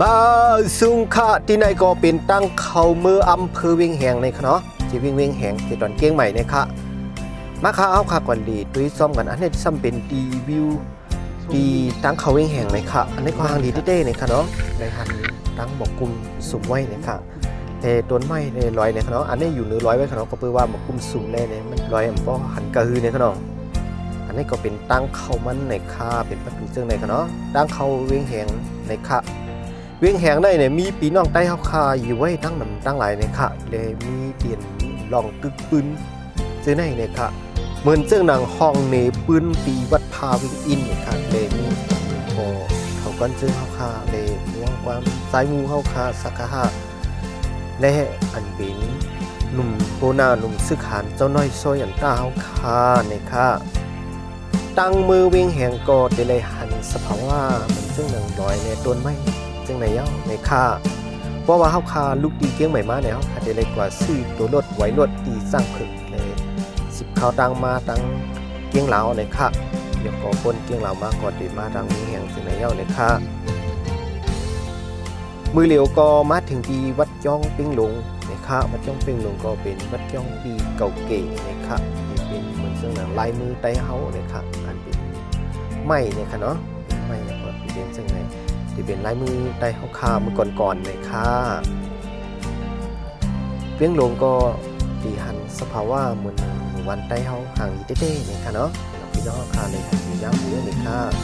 บาซุงค่ะที่ไหนก็เป็นตั้งเขาเมืออำเภอเวียงแหงในคะเนาะที่เวียงเวียงแหงที่ตอนเกียงใหม่เนี่ยค่ะมาค่ะเอาค่ะก่อนดีตุ้ยซ่อมกันอันนี้ซ้ำเป็นดีวิวดีตั้งเขาเวียงแหงเลยค่ะ อันนี้ก็ทางดีเด้ๆเนี่ยค่ะเนาะในหันตั้งบอกกุมสุ่มไว้เนี่ยค่ะแต่ต้นไม้ในลอยเนี่ยค่ะเนาะอันนี้อยู่เหนือร้อยไว้ค่ะเนาะก็เพื่อว่าบอกกุมสุ่มแน่เนี่ยมันลอยอันบ่หันกระฮือเนี่ยค่ะเนาะอันนี้ก็เป็นตั้งเขามันในค่าเป็นประตูเจิงในค่ะเนาะตั้งเขาเวียงแหงในค่า เวียงแหงได้เนี่ยมีปีน้องใต้เฮาคาอยู่ไว้ตั้งนำตั้งหลายในค่ะเลยมีเตียนลองกึกปืนเจอในเนี่ยค่ะเหมือนเจิงหนังห้องในปืนปีวัดพาวิงอินเนี่ยค่ะเลยมีโอเขาก้อนเจิงเฮาคาเลยม่วงความสายมูเฮาคาสักกะหาและอันเป็นหนุ่มโบนาหนุ่มซึกหานเจ้าน้อยซอยอันตาเฮาคาเนี่ยค่ะตั้งมือเวิ่งแหงกอดได้เลยหันสภาวะมันซึ่งหนังลอยในต้นไม้ จึงในเย้าในค่าเพราะว่าเฮาคาลูกดีเกียงใหม่มาเนี่ยเฮาคาได้เลยกว่าซื้อตัวรถไว้รถดีสร้างผึกเลยสิบเขาตังมาตังเกียงเหลาในค่าเดี๋ยวก็คนเกียงเหลามากอดดีมาตังมีแห่งจึงในเย้าในค่ามือเหลียวก็มาถึงที่วัดย่องปิ้งหลงในค่าวัดย่องปิ้งหลงก็เป็นวัดย่องปีเก่าเก๋ในค่าที่เป็นเหมือนซึ่งหนังลายมือไต้เฮาในค่าอันเป็นไม้เนี่ยค่ะเนาะไม้ก็เป็นซึ่งใน ที่เป็นลายมือได้เฮาคามือก่อนๆเลยค่ะเพียงลงก็ตีหันสภาวะเหมือนวันได้เฮาห่างอีเต้ๆเนี่ยค่ะเนาะพี่น้องเฮาคาเลยค่ะอยู่ย่างเยู่เลยค่ะ